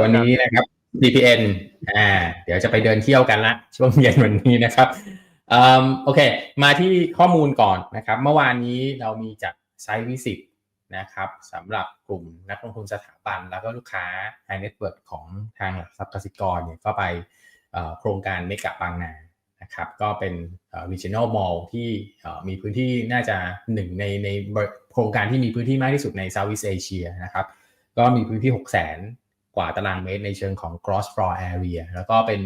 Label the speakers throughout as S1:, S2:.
S1: วันนี้นะครับ DPN อ่า เดี๋ยวจะไปเดินเที่ยวกันละช่วงเย็นวันนี้นะครับโอเค มาที่ข้อมูลก่อนนะครับ เมื่อวานนี้เรามีจัดไซต์วิสิตนะครับสำหรับกลุ่มนักลงทุนสถาบัน แล้วก็ลูกค้า High Net Worth ของทางหลักทรัพย์กสิกรเนี่ยก็ไปโครงการเมกะบางนานะครับก็เป็น regional mall ที่มีพื้นที่น่าจะหนึ่งในในโครงการที่มีพื้นที่มากที่สุดใน Southeast Asia นะครับก็มีพื้นที่ 6 0 0 0 0 0 กว่าตารางเมตรในเชิงของ gross floor area แล้วก็เป็น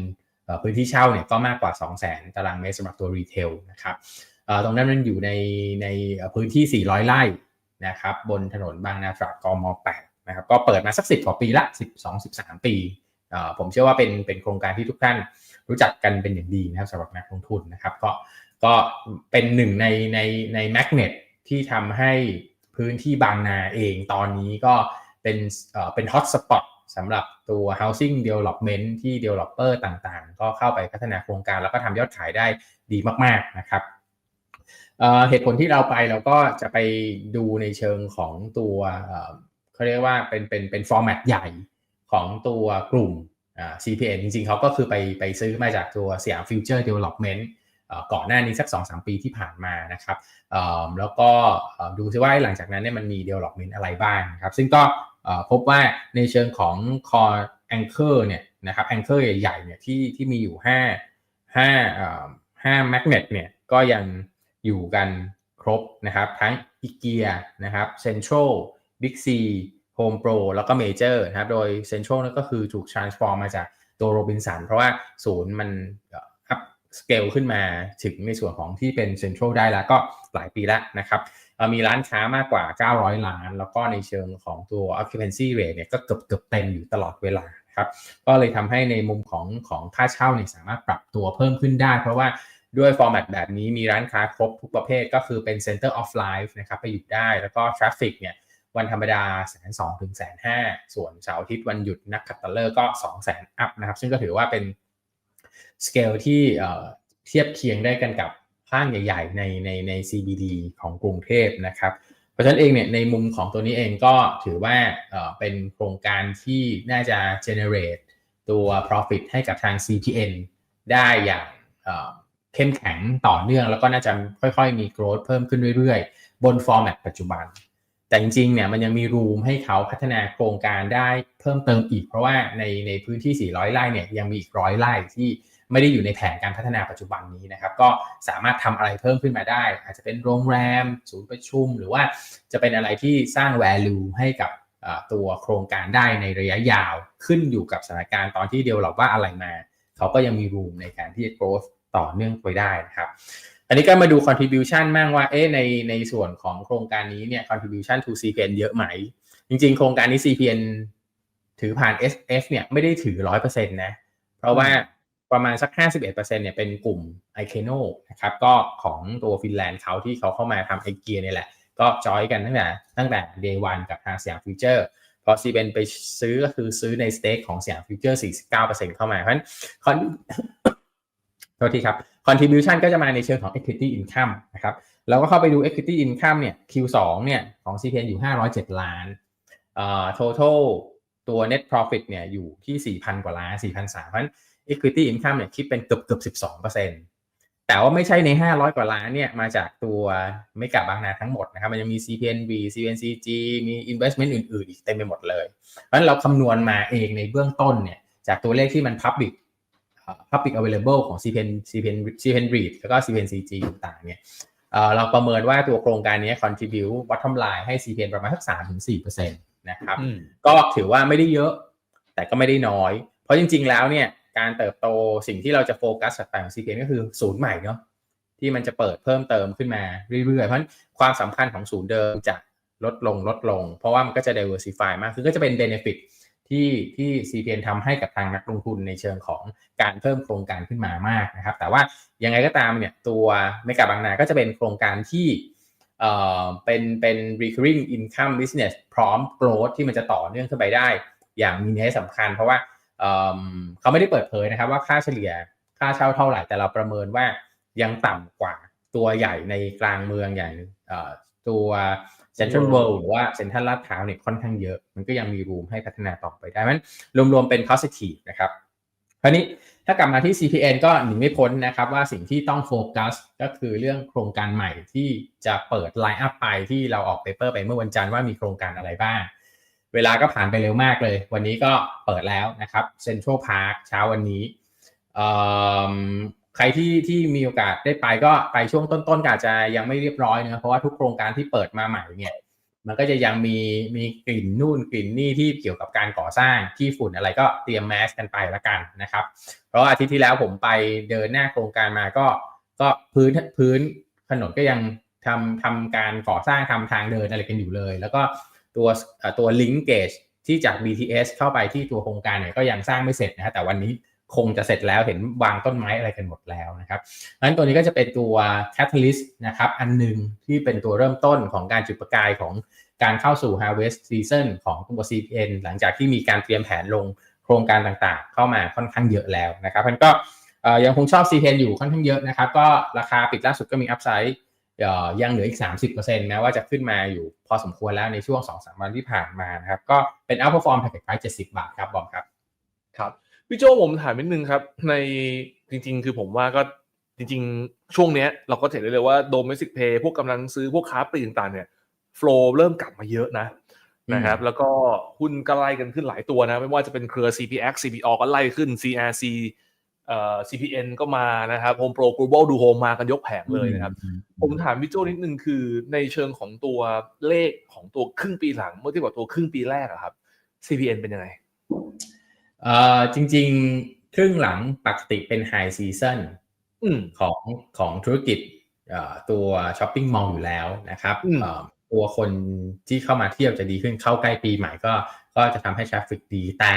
S1: พื้นที่เช่าเนี่ยก็มากกว่า 2 0 0 0 0 0ตารางเมตรสำหรับตัวรีเทลนะครับตรงนั้นมันอยู่ในในพื้นที่ 400 ไร่นะครับบนถนนบางนาตราดกม 8 นะครับก็เปิดมาสัก 10 กว่าปีละ 12-13 ปี ผมเชื่อว่าเป็นเป็นโครงการที่ทุกท่านรู้จักกันเป็นอย่างดีนะครับสำหรับนักลงทุนนะครับก็ก็เป็นหนึ่งในในในแมกเนตที่ทำให้พื้นที่บางนาเองตอนนี้ก็เป็นเป็นฮอตสปอต สำหรับตัว housing development ที่ developer ต่างๆ ก็เข้าไปพัฒนาโครงการแล้วก็ทำยอดขายได้ดีมากๆนะครับเหตุผลที่เราไปเราก็จะไปดูในเชิงของตัวเขาเรียกว่าเป็นเป็นเป็นฟอร์แมตใหญ่ของตัวกลุ่ม CPN จริงๆเขาก็คือไปไปซื้อมาจากตัวสยามฟิวเจอร์เดเวล็อปเมนต์ก่อนหน้านี้สัก 2-3 ปีที่ผ่านมานะครับแล้วก็ดูซิว่าหลังจากนั้นเนี่ยมันมี development อะไรบ้างครับซึ่งก็ พบว่าในเชิงของ core anchor เนี่ยนะครับ anchor ใหญ่ๆเนี่ยที่ที่มีอยู่ 5 5 5 magnet เนี่ยก็ยังอยู่กันครบนะครับทั้ง IKEA นะครับ Central Big C Home Pro แล้วก็ Major นะครับโดย Central นั่นก็คือถูก transform มาจากตัว Robinson เพราะว่าศูนย์มันอัพสเกลขึ้นมาถึงในส่วนของที่เป็น Central ได้แล้วก็หลายปีแล้วนะครับ มีร้านค้ามากกว่า 900 ล้าน แล้วก็ในเชิงของตัว occupancy rate เนี่ยก็เกือบเกือบเต็มอยู่ตลอดเวลาครับก็เลยทำให้ในมุมของของค่าเช่าเนี่ยสามารถปรับตัวเพิ่มขึ้นได้ เพราะว่าด้วยฟอร์แมตแบบนี้มีร้านค้าครบทุกประเภทก็คือเป็น center of life นะครับไปอยู่ได้แล้วก็ traffic เนี่ยวันธรรมดาแสนสองถึงแสนห้าส่วนเสาร์อาทิตย์วันหยุดนักขัตฤกษ์ก็สองแสนอัพนะครับ ซึ่งก็ถือว่าเป็นสเกลที่เทียบเคียงได้กันกับ ห้างใหญ่ ๆ ในในใน CBD ของกรุงเทพนะครับ เพราะฉะนั้นเองเนี่ยในมุมของตัวนี้เองก็ถือว่าเป็นโครงการที่น่าจะ generate ตัว profit ให้กับทาง CPN ได้อย่างเข้มแข็งต่อเนื่อง แล้วก็น่าจะค่อยๆ มี growth เพิ่มขึ้นเรื่อยๆ บน format ปัจจุบัน แต่จริงๆเนี่ยมันยังมีรูมให้เขาพัฒนาโครงการได้เพิ่มเติมอีก เพราะว่าในในพื้นที่ 400 ไร่เนี่ยยังมีอีกร้อยไร่ที่ ไม่ได้อยู่ในแผนการพัฒนาปัจจุบันนี้นะครับ ก็สามารถทำอะไรเพิ่มขึ้นมาได้ อาจจะเป็นโรงแรม ศูนย์ประชุม หรือว่าจะเป็นอะไรที่สร้าง value ให้กับตัวโครงการได้ในระยะยาวขึ้นอยู่กับสถานการณ์ตอนที่เดียวหรอกว่าอะไรมา เขาก็ยังมี room ในการที่จะ growth ต่อเนื่องไปได้นะครับ อันนี้ก็มาดู contribution มั่งว่าเอ๊ะในในส่วนของโครงการนี้เนี่ย contribution to CPN เยอะไหม จริงๆ โครงการนี้ CPN ถือผ่าน SF เนี่ยไม่ได้ถือ 100%นะ เพราะว่า ประมาณสัก 51%เนี่ยเป็นกลุ่ม i k e n o นะครับก็ของตัวฟินแลนด์เขาที่เขาเข้ามาทำไอเกียนี่แหละ ก็จอยกันตั้งแต่ตั้งแต่ day one กับทางสยามฟิวเจอร์พอซีเบนไปซื้อก็คือซื้อในสเต็กของสยามฟิวเจอร์ 49%เข้ามา เพราะฉะนั้นคอนโทษทีครับ contribution ก็จะมาในเชิงของ equity income นะครับเราก็เข้าไปดู equity income เนี่ย Q2 เนี่ยของ CPN อยู่ 507 ล้านเอ่อ total ตัว net profit เนี่ยอยู่ที่ 4,000 กว่าล้าน4,300เพราะฉะนั้น equity income เนี่ยคิดเป็นเกือบเกือบสิบสองเปอร์เซ็นต์แต่ว่าไม่ใช่ในห้าร้อยกว่าล้านเนี่ยมาจากตัวไม่กับบางนาทั้งหมดนะครับ มันยังมี CPNB CPNCG มี investment อื่นๆ อีกเต็มไปหมดเลย เพราะฉะนั้นเราคำนวณมาเองในเบื้องต้นเนี่ยจากตัวเลขที่มัน public public available ของ CPN CPN CPN REIT แล้วก็ CPNCG ต่างๆเนี่ยเราประเมินว่าตัวโครงการนี้ contribute bottom line ให้ CPN ประมาณสัก3-4%นะครับ ก็ถือว่าไม่ได้เยอะแต่ก็ไม่ได้น้อย เพราะจริงๆแล้วเนี่ย การเติบโตสิ่งที่เราจะโฟกัสสัดส่วนของ CPN ก็คือศูนย์ใหม่เนาะที่มันจะเปิดเพิ่มเติมขึ้นมาเรื่อยๆ เพราะความสำคัญของศูนย์เดิมจะลดลงลดลง เพราะว่ามันก็จะ diversify มากคือก็จะเป็น benefit ที่ที่ CPN ทำให้กับทางนักลงทุนในเชิงของการเพิ่มโครงการขึ้นมามากนะครับ แต่ว่ายังไงก็ตามเนี่ยตัวเมกาบางนาก็จะเป็นโครงการที่เอ่อเป็นเป็น recurring income business พร้อม growth ที่มันจะต่อเนื่องขึ้นไปได้ อย่างมีนัยสำคัญเพราะว่า เขาไม่ได้เปิดเผยนะครับว่าค่าเฉลี่ยค่าเช่าเท่าไหร่แต่เราประเมินว่ายังต่ำกว่าตัวใหญ่ในกลางเมืองอย่างตัวเซ็นทรัลเวิลด์หรือว่าเซ็นทรัลลาดพร้าวเนี่ยค่อนข้างเยอะ มันก็ยังมีรูมให้พัฒนาต่อไปได้มันรวมๆเป็น positive นะครับคราวนี้ถ้ากลับมาที่ CPN ก็หนีไม่พ้นนะครับว่าสิ่งที่ต้องโฟกัสก็คือเรื่องโครงการใหม่ที่จะเปิดไลน์อัพไปที่เราออกเปเปอร์ไปเมื่อวันจันทร์ว่ามีโครงการอะไรบ้าง เวลาก็ผ่านไปเร็วมากเลย วันนี้ก็เปิดแล้วนะครับเซ็นทรัลพาร์คเช้าวันนี้ใครที่ที่มีโอกาสได้ไปก็ไปช่วงต้นๆก็อาจจะยังไม่เรียบร้อยนะเพราะว่าทุกโครงการที่เปิดมาใหม่เนี่ยมันก็จะยังมีมีกลิ่นนู่นกลิ่นนี่ที่เกี่ยวกับการก่อสร้างที่ฝุ่นอะไรก็เตรียมแมสกันไปละกันนะครับ เพราะอาทิตย์ที่แล้วผมไปเดินหน้าโครงการมาก็ก็พื้นพื้นถนนก็ยังทำทำการก่อสร้างทำทางเดินอะไรกันอยู่เลย แล้วก็ ตัวตัวลิงก์เกจที่จาก BTS เข้าไปที่ตัวโครงการเนี่ยก็ยังสร้างไม่เสร็จนะฮะแต่วันนี้คงจะเสร็จแล้วเห็นวางต้นไม้อะไรกันหมดแล้วนะครับงั้นตัวนี้ก็จะเป็นตัว Catalyst นะครับ อันหนึ่งที่เป็นตัวเริ่มต้นของการจุดประกายของการเข้าสู่ Harvest Season ของตัว CPN หลังจากที่มีการเตรียมแผนลงโครงการต่างๆ เข้ามาค่อนข้างเยอะแล้วนะครับมันก็ยังคงชอบ CPN อยู่ค่อนข้างเยอะนะครับ ก็ราคาปิดล่าสุดก็มีอัพไซด์ ยังเหลืออีก 30%แม้ว่าจะขึ้นมาอยู่พอสมควรแล้วในช่วง 2-3 วันที่ผ่านมานะครับ ก็เป็น outperform packet price 70 บาทครับบอมครับ
S2: ครับ พี่โจผมถามนิดนึงครับ ในจริง ๆ คือผมว่าก็จริง ๆ ช่วงเนี้ยเราก็เห็นได้เลยว่า domestic pay พวกกำลังซื้อพวกค้าปลีกต่างๆเนี่ย flow เริ่มกลับมาเยอะนะนะครับแล้วก็หุ้นก็ไล่กันขึ้นหลายตัวนะ ไม่ว่าจะเป็นเครือ CPX CPO ก็ไล่ขึ้น CRC เอ่อ CPN ก็มานะครับ Home Pro Global ดูโฮมมากันยกแผงเลยนะครับ ผมถามพี่โจนิดนึงคือในเชิงของตัวเลขของตัวครึ่งปีหลัง เมื่อเทียบกับตัวครึ่งปีแรกอะครับ CPN เป็นยังไง
S1: เอ่อจริง ๆ ครึ่งหลังปกติเป็นไฮซีซันของของธุรกิจตัวช้อปปิ้งมอลล์อยู่แล้วนะครับตัวคนที่เข้ามาเที่ยวจะดีขึ้นเข้าใกล้ปีใหม่ก็ก็จะทำให้ทราฟฟิกดีแต่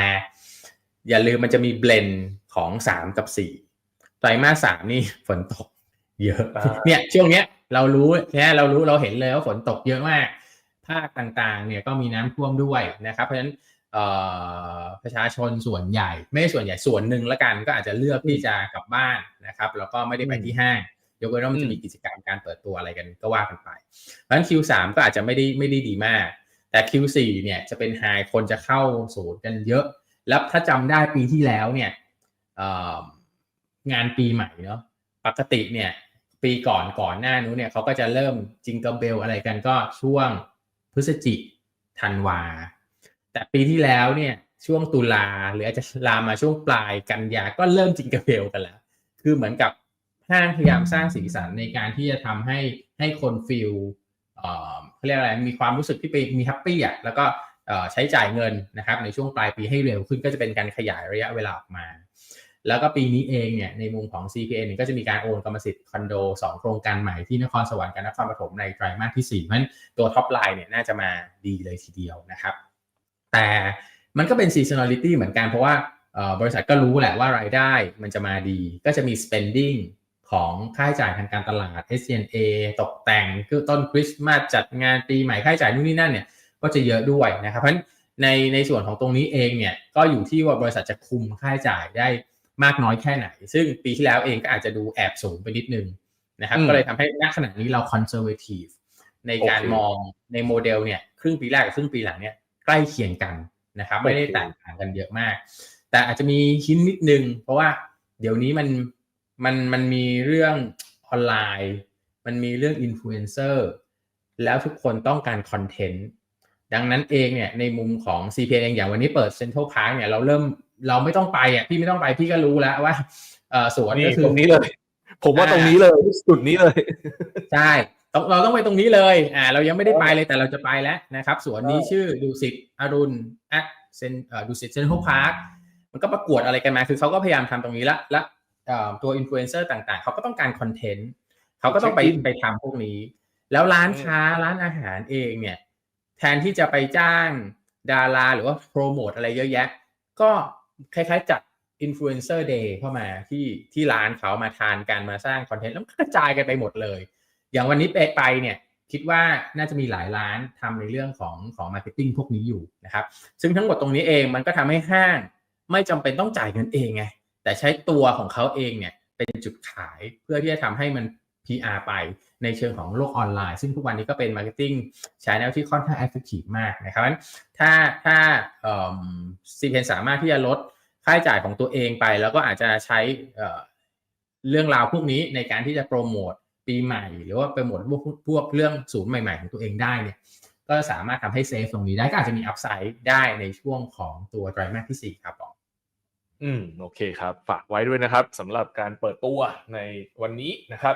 S1: อย่าลืมมันจะมีเบลนของ3กับ4ไตรมาสสามนี่ฝนตก เยอะเนี่ยช่วงเนี้ยเรารู้เนี่ยเรารู้เราเห็นเลยว่าฝนตกเยอะมาก ภาคต่างๆ เนี่ยก็มีน้ำท่วมด้วยนะครับ เพราะฉะนั้นประชาชนส่วนใหญ่ ไม่ส่วนใหญ่ส่วนหนึ่งละกันก็อาจจะเลือกที่จะกลับบ้านนะครับแล้วก็ไม่ได้ไปที่ห้าง ยกเว้นว่ามันจะมีกิจกรรมการเปิดตัวอะไรกันก็ว่ากันไปเพราะฉะนั้น Q3 ก็อาจจะไม่ได้ไม่ได้ดีมาก แต่ Q4 เนี่ยจะเป็นไฮคนจะเข้าศูนย์กันเยอะ แล้วถ้าจำได้ปีที่แล้วเนี่ยงานปีใหม่เนาะปกติเนี่ยปีก่อนก่อนหน้านู้นเนี่ยเขาก็จะเริ่มจิงเกิลเบลอะไรกันก็ช่วงพฤศจิธันวา แต่ปีที่แล้วเนี่ยช่วงตุลาหรืออาจจะลามมาช่วงปลายกันยาก็เริ่มจิงเกิลเบลกันแล้ว คือเหมือนกับห้างพยายามสร้างสีสันในการที่จะทำให้ให้คนฟีลเขาเรียกอะไรมีความรู้สึกที่ไปมีแฮปปี้อะแล้วก็ ใช้จ่ายเงินนะครับในช่วงปลายปีให้เร็วขึ้นก็จะเป็นการขยายระยะเวลาออกมา แล้วก็ปีนี้เองเนี่ยในมุมของ CPN ก็จะมีการโอนกรรมสิทธิ์คอนโด 2 โครงการใหม่ที่นครสวรรค์กับนครปฐมในไตรมาสที่ 4 เพราะฉะนั้นตัวท็อปไลน์เนี่ยน่าจะมาดีเลยทีเดียวนะครับ แต่มันก็เป็น seasonality เหมือนกันเพราะว่าบริษัทก็รู้แหละว่ารายได้มันจะมาดี ก็จะมี spending ของค่าใช้จ่ายทางการตลาด S&A ตกแต่งคือต้นคริสต์มาสจัดงานปีใหม่ค่าใช้จ่ายนู่นนี่นั่นเนี่ย ก็จะเยอะด้วยนะครับเพราะฉะนั้นในในส่วนของตรงนี้เองเนี่ยก็อยู่ที่ว่าบริษัทจะคุมค่าใช้จ่ายได้มากน้อยแค่ไหน ซึ่งปีที่แล้วเองก็อาจจะดูแอบสูงไปนิดนึงนะครับก็เลยทำให้ณขณะนี้เรา conservative ในการมองในโมเดลเนี่ยครึ่งปีแรกกับครึ่งปีหลังเนี่ยใกล้เคียงกันนะครับไม่ได้แตกต่างกันเยอะมาก แต่อาจจะมีหินนิดนึง เพราะว่าเดี๋ยวนี้มันมันมันมีเรื่องออนไลน์ มันมีเรื่องอินฟลูเอนเซอร์แล้วทุกคนต้องการคอนเทนต์ ดังนั้นเองเนี่ยในมุมของ CPN เองอย่างวันนี้เปิดเซ็นทรัลพาร์คเนี่ยเราเริ่มเราไม่ต้องไปอะพี่ไม่ต้องไปพี่ก็รู้แล้วว่าเออสวนก็คือ
S2: ตรงนี้เลย ผมว่าตรงนี้เลยสุดนี้เลย
S1: ใช่ต้องเราต้องไปตรงนี้เลยอ่าเรายังไม่ได้ไปเลยแต่เราจะไปแล้วนะครับสวนนี้ชื่อดูสิตอรุณแอดเซนเอ่อดูสิตเซ็นทรัลพาร์คมันก็ประกวดอะไรกันมาคือเขาก็พยายามทำตรงนี้ละและตัวอินฟลูเอนเซอร์ต่างๆ เขาก็ต้องการคอนเทนต์เขาก็ต้องไปไปทำพวกนี้ แล้วร้านค้าร้านอาหารเองเนี่ย แทนที่จะไปจ้างดาราหรือว่าโปรโมทอะไรเยอะแยะ ก็คล้ายๆจัดอินฟลูเอนเซอร์เดย์เข้ามาที่ที่ร้านเขามาทานกันมาสร้างคอนเทนต์แล้วกระจายกันไปหมดเลย อย่างวันนี้ไปไปเนี่ยคิดว่าน่าจะมีหลายร้านทำในเรื่องของของมาร์เก็ตติ้งพวกนี้อยู่นะครับ ซึ่งทั้งหมดตรงนี้เองมันก็ทำให้ห้างไม่จำเป็นต้องจ่ายเงินเองไง แต่ใช้ตัวของเขาเองเนี่ยเป็นจุดขายเพื่อที่จะทำให้มัน PR ไป ในเชิงของโลกออนไลน์ ซึ่งทุกวันนี้ก็เป็นมาร์เก็ตติ้งใช้แนวที่ค่อนข้าง effective มากนะครับถ้าถ้าซีเพนสามารถที่จะลดค่าใช้จ่ายของตัวเองไป แล้วก็อาจจะใช้เรื่องราวพวกนี้ในการที่จะโปรโมทปีใหม่ หรือว่าโปรโมทพวกพวกเรื่องศูนย์ใหม่ๆของตัวเองได้เนี่ยก็สามารถทำให้เซฟตรงนี้ได้ก็อาจจะมีอัพไซด์ได้ในช่วงของตัวไตรมาสที่4ครับผม
S2: อืมโอเคครับ ฝากไว้ด้วยนะครับสำหรับการเปิดตัวในวันนี้นะครับ